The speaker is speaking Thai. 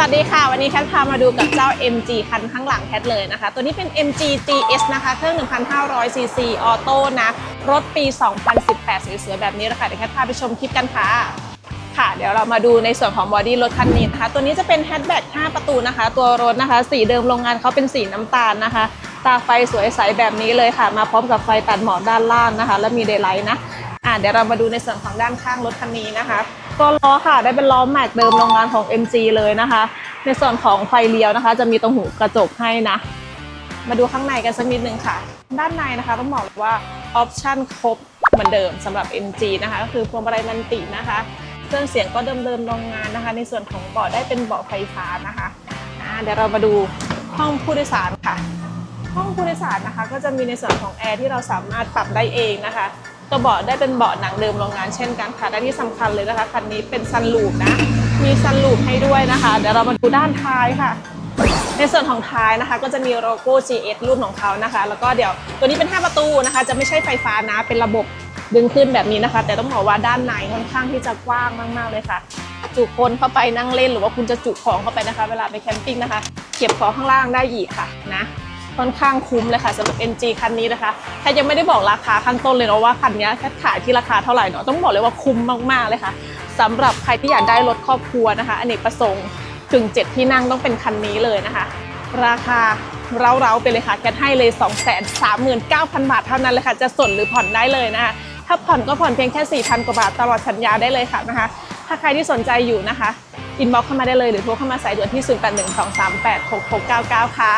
สวัสดีค่ะ วันนี้แคทพามาดูกับเจ้า MG คันข้างหลังแคทเลยนะคะ ตัวนี้เป็น MG GS นะคะ เครื่อง 1,500 cc ออโต้นะ รถปี 2018 สวยๆ แบบนี้เลยค่ะเดี๋ยวแคทพาไปชมคลิปกันค่ะ ค่ะ เดี๋ยวเรามาดูในส่วนของบอดี้รถคันนี้นะคะ ตัวนี้จะเป็นแฮชแบ็ก5ประตูนะคะ ตัวรถนะคะ สีเดิมโรงงานเขาเป็นสีน้ำตาลนะคะ ตาไฟสวยใสแบบนี้เลยค่ะ มาพร้อมกับไฟตัดหมอกด้านล่างนะคะ และมีเดย์ไลท์นะ อ่าเดี๋ยวเรามาดูในส่วนของด้านข้างรถคันนี้นะคะ ตัวล้อค่ะ ได้เป็นล้อแม็กเดิมโรงงานของ MG เลยนะคะ ในส่วนของไฟเลี้ยวนะคะ จะมีตรงหูกระจกให้นะ มาดูข้างในกันสักนิดนึงค่ะ ด้านในนะคะต้องบอกเลยว่าออปชั่นครบเหมือนเดิมสำหรับ MG นะคะ ก็คือพวงมาลัยมันตินะคะ เครื่องเสียงก็เดิมๆโรงงานนะคะ ในส่วนของเบาะได้เป็นเบาะไฟฟ้านะคะเดี๋ยวเรามาดูห้องผู้โดยสารค่ะ ห้องผู้โดยสารนะคะ ก็จะมีในส่วนของแอร์ที่เราสามารถปรับได้เองนะคะ ตัวเบาะได้เป็นเบาะหนังเดิมโรงงานเช่นกันค่ะและที่สำคัญเลยนะคะคันนี้เป็นซันลูปนะ มีซันลูปให้ด้วยนะคะ เดี๋ยวเรามาดูด้านท้ายค่ะ ในส่วนของท้ายนะคะ ก็จะมีโลโก้ GS รูปของเขานะคะ แล้วก็เดี๋ยวตัวนี้เป็น 5 ประตูนะคะ จะไม่ใช่ไฟฟ้านะเป็นระบบดึงขึ้นแบบนี้นะคะ แต่ต้องบอกว่าด้านในค่อนข้างที่จะกว้างมากๆเลยค่ะ จุคนเข้าไปนั่งเล่นหรือว่าคุณจะจุของเข้าไปนะคะ เวลาไปแคมปิ้งนะคะ เก็บของข้างล่างได้อีกค่ะนะ ค่อนข้างคุ้มเลยค่ะสำหรับ MG คันนี้นะคะแค่ยังไม่ได้บอกราคาข้างต้นเลยเนาะว่าคันนี้แค่ขายที่ราคาเท่าไหร่เนาะต้องบอกเลยว่าคุ้มมากๆเลยค่ะสำหรับใครที่อยากได้รถครอบครัวนะคะอเนกประสงค์ถึง 7 ที่นั่งต้องเป็นคันนี้เลยนะคะ ราคาเร้าๆไปเลยค่ะแคทให้เลย 239,000 บาทเท่านั้นเลยค่ะ จะส่วนหรือผ่อนได้เลยนะคะถ้าผ่อนก็ผ่อนเพียงแค่ 4,000 กว่าบาทตลอดสัญญาได้เลยค่ะนะคะ ถ้าใครที่สนใจอยู่นะคะ อินบ็อกเข้ามาได้เลยหรือโทรเข้ามาสายด่วนที่ 0812386699 ค่ะ